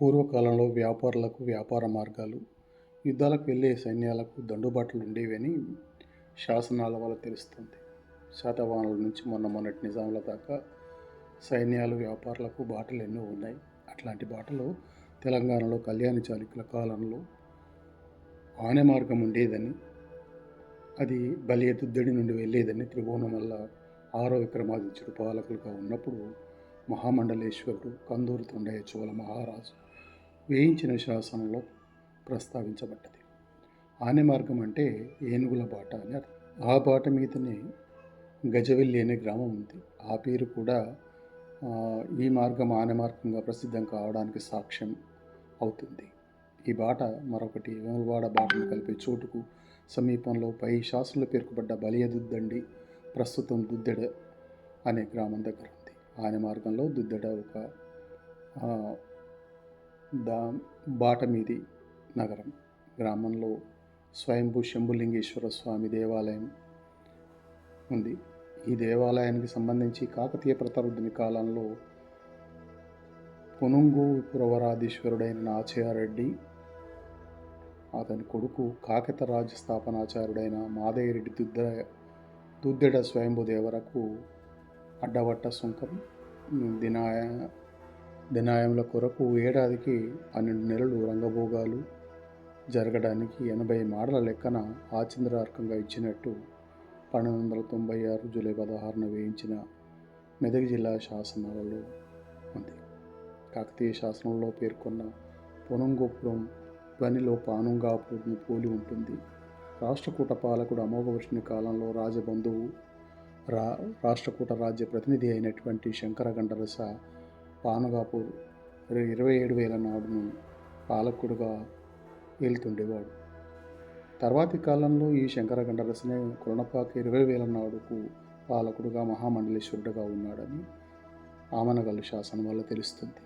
పూర్వకాలంలో వ్యాపారులకు వ్యాపార మార్గాలు యుద్ధాలకు వెళ్ళే సైన్యాలకు దండుబాట్లు ఉండేవని శాసనాల వల్ల తెలుస్తుంది. శాతవాహనుల నుంచి మొన్న మొన్నటి నిజాముల దాకా సైన్యాలు వ్యాపారులకు బాటలు ఎన్నో ఉన్నాయి. అట్లాంటి బాటలు తెలంగాణలో కళ్యాణ చాళుక్యుల కాలంలో ఆనే మార్గం ఉండేదని అది బలియ దుద్దడి నుండి వెళ్ళేదని త్రిభువనమల్ల ఆరో విక్రమాదిత్యుడు పాలకులుగా ఉన్నప్పుడు మహామండలేశ్వరుడు కందూరు తొండయ్య చోళ మహారాజు వేయించిన శాసనంలో ప్రస్తావించబడ్డది. ఆనే మార్గం అంటే ఏనుగుల బాట అని అర్థం. ఆ బాట మీదనే గజవెల్లి అనే గ్రామం ఉంది. ఆ పేరు కూడా ఈ మార్గం ఆనె మార్గంగా ప్రసిద్ధం కావడానికి సాక్ష్యం అవుతుంది. ఈ బాట మరొకటి వేములవాడ బాటను కలిపే చోటుకు సమీపంలో పై శాసనంలో పేర్కొబడ్డ బలియదుద్దండి ప్రస్తుతం దుద్దెడ అనే గ్రామం దగ్గర ఉంది. ఆనే మార్గంలో దుద్దెడ ఒక దా బాట మీది నగరం. గ్రామంలో స్వయంభూ శంభులింగేశ్వర స్వామి దేవాలయం ఉంది. ఈ దేవాలయానికి సంబంధించి కాకతీయ ప్రతారుద్ధిని కాలంలో పునుంగు పురవరాధీశ్వరుడైన నాచయారెడ్డి అతని కొడుకు కాకతరాజు స్థాపనాచారుడైన మాదయ్యరెడ్డి దుద్ద దుద్దెడ స్వయంభుదేవరకు అడ్డవట్ట సుంకం దినాయ దినాయముల కొరకు ఏడాదికి పన్నెండు నెలలు రంగభోగాలు జరగడానికి ఎనభై మాడల లెక్కన ఆచంద్రార్కంగా ఇచ్చినట్టు పన్నెండు వందల తొంభై ఆరు జూలై పదహారున వేయించిన మెదక్ జిల్లా శాసనాలలో ఉంది. కాకతీయ శాసనంలో పేర్కొన్న పొనంగోపురం ధ్వనిలో పానుంగాపురం పోలి ఉంటుంది. రాష్ట్రకూట పాలకుడు అమోఘవర్షుని కాలంలో రాజబంధువు రా రాష్ట్రకూట రాజ్య ప్రతినిధి అయినటువంటి శంకర గండరస పానగాపూర్ ఇరవై ఏడు వేల నాడును పాలకుడుగా వెళ్తుండేవాడు తర్వాతి కాలంలో ఈ శంకర గండరసనే కొరణపాక ఇరవై వేల నాడుకు పాలకుడుగా మహామండలేశ్వరుడుగా ఉన్నాడని ఆమనగల్లు శాసనం వల్ల తెలుస్తుంది.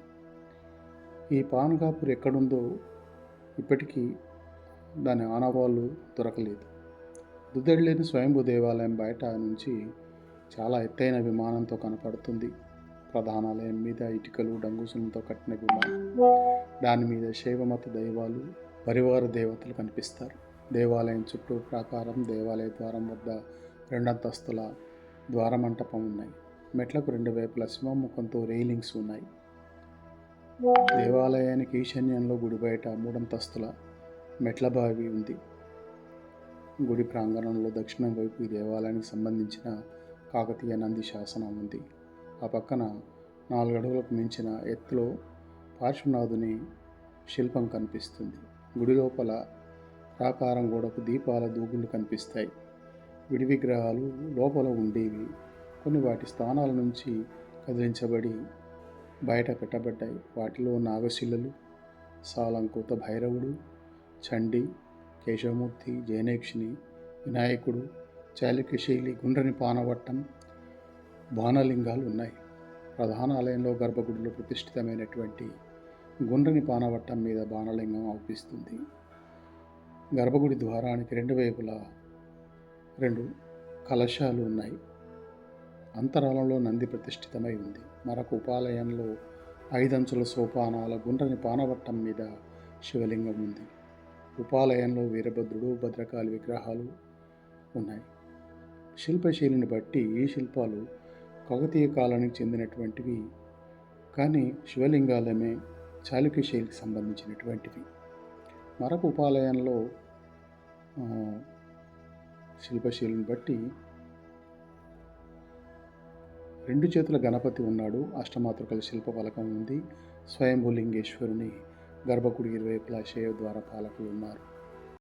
ఈ పానగాపూర్ ఎక్కడుందో ఇప్పటికీ దాని ఆనవాళ్ళు దొరకలేదు. దుద్దడిలేని స్వయంభూ దేవాలయం బయట నుంచి చాలా ఎత్తైన విమానంతో కనపడుతుంది. ప్రధానాలయం మీద ఇటుకలు డంగుసులతో కట్టిన విమానం దాని మీద శైవమత దైవాలు పరివార దేవతలు కనిపిస్తారు. దేవాలయం చుట్టూ ప్రాకారం దేవాలయ ద్వారం వద్ద రెండంతస్తుల ద్వారమంటపం ఉన్నాయి. మెట్లకు రెండు వైపుల సింహముఖంతో రైలింగ్స్ ఉన్నాయి. దేవాలయానికి ఈశాన్యంలో గుడి బయట మూడంతస్తుల మెట్ల బావి ఉంది. గుడి ప్రాంగణంలో దక్షిణం వైపు ఈ దేవాలయానికి సంబంధించిన కాకతీయ నంది శాసనం ఉంది. ఆ పక్కన నాలుగు అడుగులకు మించిన ఎత్తులో పార్శ్వనాథుని శిల్పం కనిపిస్తుంది. గుడి లోపల ప్రాకారం గోడకు దీపాల దూగులు కనిపిస్తాయి. విడి విగ్రహాలు లోపల ఉండేవి. కొన్ని వాటి స్థానాల నుంచి కదిలించబడి బయట పెట్టబడ్డాయి. వాటిలో నాగశిలలు సాలంకృత భైరవుడు చండి కేశవమూర్తి జయనేక్షిని వినాయకుడు చాళుక్యశైలి గుండ్రని పానవట్టం బాణలింగాలు ఉన్నాయి. ప్రధాన ఆలయంలో గర్భగుడిలో ప్రతిష్ఠితమైనటువంటి గుండ్రని పానవట్టం మీద బాణలింగం అవుపిస్తుంది గర్భగుడి ద్వారానికి రెండు వైపులా రెండు కలశాలు ఉన్నాయి. అంతరాలంలో నంది ప్రతిష్ఠితమై ఉంది. మరొక ఉపాలయంలో ఐదంచుల సోపానాల గుండ్రని పానవట్టం మీద శివలింగం ఉంది. ఉపాలయంలో వీరభద్రుడు భద్రకాళి విగ్రహాలు ఉన్నాయి. శిల్పశైలిని బట్టి ఈ శిల్పాలు కాకతీయ కాలానికి చెందినటువంటివి కానీ శివలింగాలమే చాళుక్య శైలికి సంబంధించినటువంటివి. మరపు ఉపాలయంలో శిల్పశైలిని బట్టి రెండు చేతుల గణపతి ఉన్నాడు. అష్టమాతృకల శిల్ప ఫలకం ఉంది. స్వయంభూలింగేశ్వరుని గర్భకుడి ఇరువైపులా శైవ ద్వారా పాలకులు ఉన్నారు.